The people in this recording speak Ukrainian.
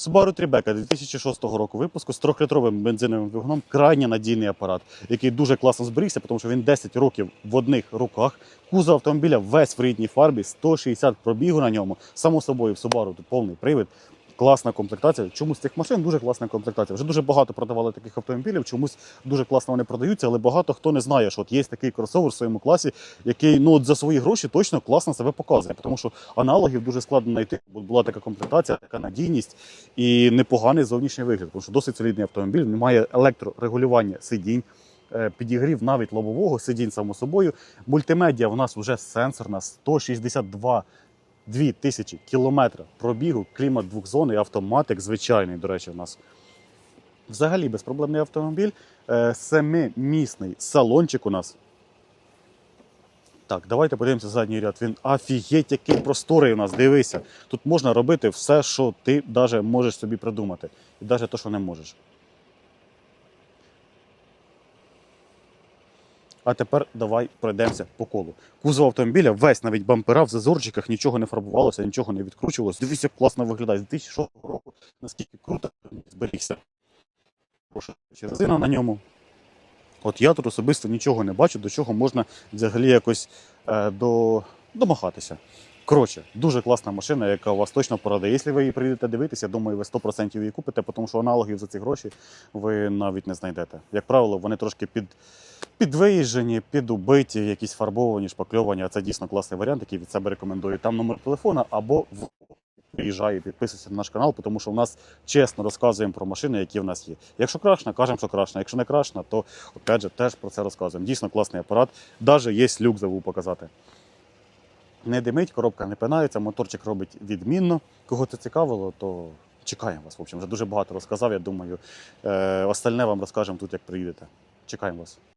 Subaru Tribeca 2006 року випуску з 3-літровим бензиновим двигуном крайне надійний апарат, який дуже класно зберігся, тому що він 10 років в одних руках. Кузов автомобіля весь в рідній фарбі, 160 пробігу на ньому. Само собою в Subaru тут повний привід. Класна комплектація. Чомусь цих машин дуже класна комплектація. Вже дуже багато продавали таких автомобілів. Чомусь дуже класно вони продаються, але багато хто не знає, що от є такий кросовер в своєму класі, який ну от за свої гроші точно класно себе показує. Тому що аналогів дуже складно знайти. Бо була така комплектація, така надійність і непоганий зовнішній вигляд. Тому що досить солідний автомобіль. Він має електрорегулювання сидінь. е, Підігрів навіть лобового сидінь само собою. Мультимедіа в нас вже сенсорна 162 2 тисячі кілометрів пробігу, клімат двохзонний, автоматик звичайний, до речі, у нас. Взагалі безпроблемний автомобіль. Е, Семимісний салончик у нас. Так, давайте подивимося задній ряд. Він офігеть, який просторий у нас. Дивися. Тут можна робити все, що ти навіть можеш собі придумати. І навіть те, що не можеш. А тепер давай пройдемося по колу. Кузов автомобіля весь навіть бампера в зазорчиках, нічого не фарбувалося, нічого не відкручувалося. Дивіться, як класно виглядає. З 2006 року, наскільки круто зберігся. Прошу, резина на ньому. От я тут особисто нічого не бачу, до чого можна взагалі якось е, до... Коротше, дуже класна машина, яка у вас точно порадує. Якщо ви її прийдете дивитися, думаю, ви 100% її купите, тому що аналогів за ці гроші ви навіть не знайдете. Як правило, вони трошки під, підвиїжджені, підубиті, якісь фарбовані, шпакльовані. А це дійсно класний варіант, який від себе рекомендую. Там номер телефона або в приїжджай і підписуйся на наш канал, тому що в нас чесно розказуємо про машини, які в нас є. Якщо крашна, кажемо, що крашна. Якщо не крашна, то опять же теж про це розказуємо. Дійсно класний апарат. Навіть є люк забув показати. Не димить, коробка не пинається, моторчик робить відмінно. Кого це цікавило, то чекаємо вас. В общем, вже дуже багато розказав. Я думаю, е, остальне вам розкажемо тут, як приїдете. Чекаємо вас.